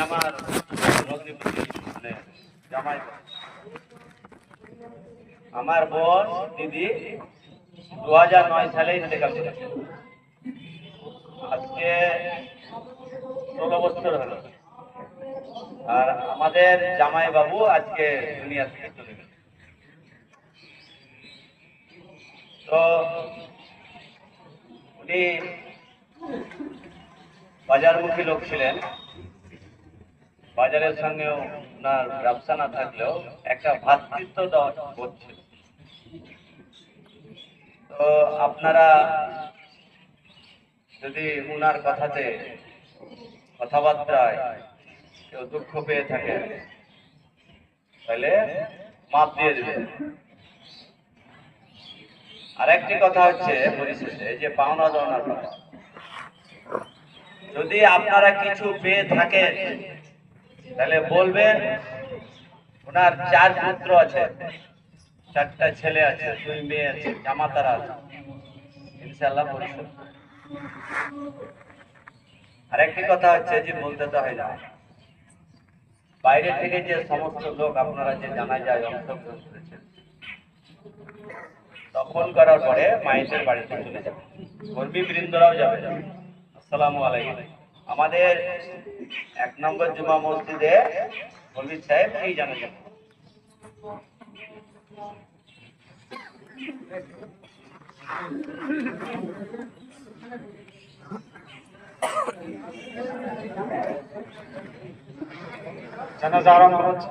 আমার। আমার বোন, দিদি দু হাজার নয় সালে আজকে ষোলো বছর হলো। আর আমাদের জামাই বাবু আজকে দুনিয়া থেকে চলে তো উনি বাজারমুখী লোক ছিলেন। বাজারের সঙ্গে ওনার ব্যবসা না থাকলেও একটা ভাতৃত্ব ছিল। তো আপনারা যদি ওনার কথাতে কথাবার্তায় কেউ দুঃখ পেয়ে থাকে তাহলে মাপ দিয়ে দেবে আরেকটি কথা হচ্ছে পরিশেষে যে পাওনা দাওনার কথা। যদি আপনারা কিছু পেয়ে থাকেন তাহলে বলবেন, ওনার চার পুত্র আছে। চারটা ছেলে আছে, দুই মেয়ে আছে, জামাতারা আছে। ইনশাল্লাহ পরিশোধ। আরেকটি কথা হচ্ছে যে, বলতে তো হয় না। বাইরে থেকে যে সমস্ত লোক আপনারা যে জানা যায় অংশগ্রহণ করেছেন তখন করার পরে মায়েদের বাড়িতে চলে যাবে। কর্মী বৃন্দরাও যাবে। আসসালামু আলাইকুম। আমাদের এক নম্বর জুমা মসজিদে কর্মী সাহেব এই জানা জানাজা আরম্ভ হচ্ছে।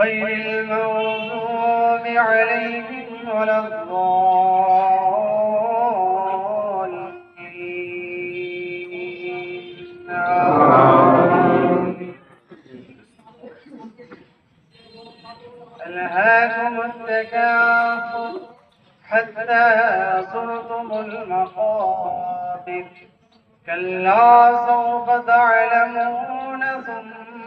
غير المغضوب عليهم ولا الضالين. ألهاكم التكاثر حتى صرتم المقابر كلا سوف تعلمون ثم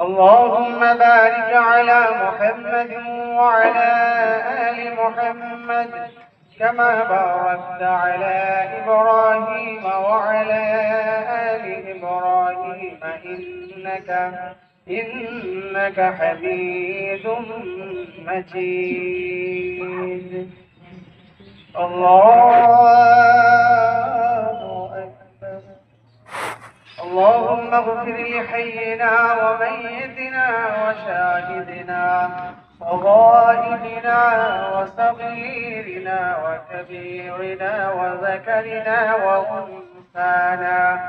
اللهم بارك على محمد وعلى آل محمد كما باركت على إبراهيم وعلى آل إبراهيم إنك إنك حميد مجيد. الله اللهم اغفر لحينا وميتنا وشاهدنا وغائبنا وصغيرنا وكبيرنا وذكرنا وأنثانا.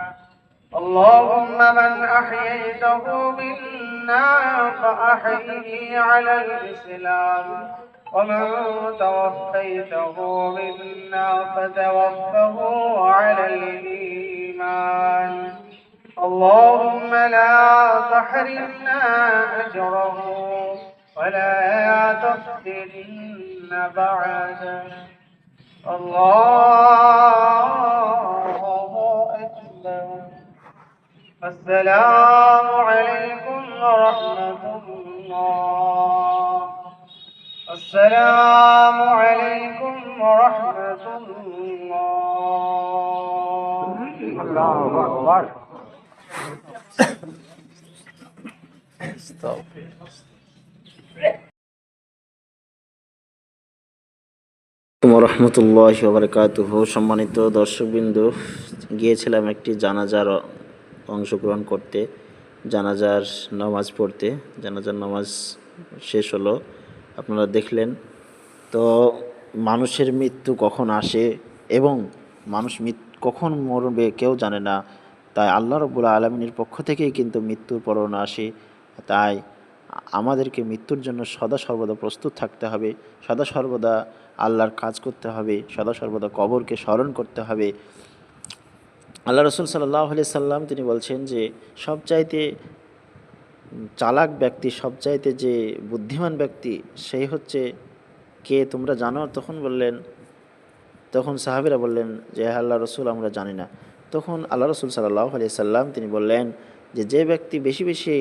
اللهم من أحييته منا فأحيه على الإسلام ومن توفيته منا فتوفه اللهم لا تحرمنا أجره ولا تفتنا بعده. الله أكبر. السلام عليكم ورحمة الله. السلام عليكم ورحمة الله. الله أكبر. রহমতুল্লাহ বারকাতুহ। সম্মানিত দর্শকবৃন্দ, গিয়েছিলাম একটি জানাজার অংশগ্রহণ করতে, জানাজার নামাজ পড়তে। জানাজার নামাজ শেষ হলো, আপনারা দেখলেন। তো মানুষের মৃত্যু কখন আসে এবং মানুষ কখন মরবে কেউ জানে না। তাই আল্লাহ রব্বুল আলমিনের পক্ষ থেকেই কিন্তু মৃত্যুর পরণ আসে। তাই আমাদেরকে মৃত্যুর জন্য সদা সর্বদা প্রস্তুত থাকতে হবে সদা সর্বদা আল্লাহর কাজ করতে হবে সদা সর্বদা কবরকে স্মরণ করতে হবে। আল্লাহ রসুল সাল্লাহ আলি সাল্লাম তিনি বলছেন যে সবচাইতে চালাক ব্যক্তি সবচাইতে যে বুদ্ধিমান ব্যক্তি সেই হচ্ছে কে তোমরা জানো? তখন বললেন তখন সাহাবিরা বললেন যে "হ্যাঁ, আল্লাহ রসুল আমরা জানি না। তখন আল্লাহ রসুল সাল্লাহ আলি সাল্লাম তিনি বললেন যে যে ব্যক্তি বেশি বেশি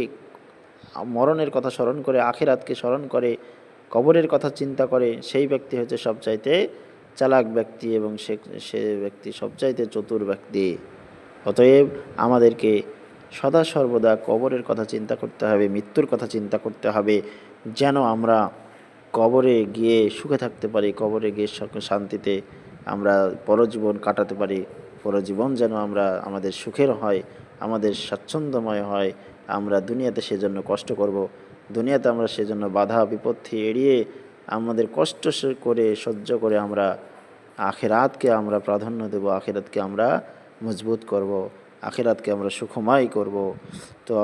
মরণের কথা স্মরণ করে, আখেরাতকে স্মরণ করে, কবরের কথা চিন্তা করে, সেই ব্যক্তি হচ্ছে সবচাইতে চালাক ব্যক্তি এবং সে সে ব্যক্তি সবচাইতে চতুর ব্যক্তি। অতএব আমাদেরকে সদা সর্বদা কবরের কথা চিন্তা করতে হবে, মৃত্যুর কথা চিন্তা করতে হবে, যেন আমরা কবরে গিয়ে সুখে থাকতে পারি, কবরে গিয়ে শান্তিতে আমরা পরজীবন কাটাতে পারি। পরজীবন যেন আমরা আমাদের সুখের হয়, আমাদের স্বাচ্ছন্দ্যময় হয়, আমরা দুনিয়াতে সেজন্য কষ্ট করব। দুনিয়াতে আমরা সেজন্য বাধা, বিপত্তি এড়িয়ে আমাদের কষ্ট করে, সহ্য করে আমরা আখেরাতকে আমরা প্রাধান্য দেব, আখেরাতকে আমরা মজবুত করব, আখেরাতকে আমরা সুখময় করব। তো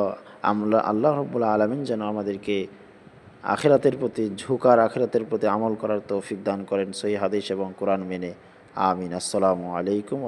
আমরা, আল্লাহ রব্বুল আলমিন যেন আমাদেরকে আখেরাতের প্রতি ঝুঁকার, আখেরাতের প্রতি আমল করার তৌফিক দান করেন সই হাদিস এবং কোরআন মেনে। আমিন। আসসালামু আলাইকুম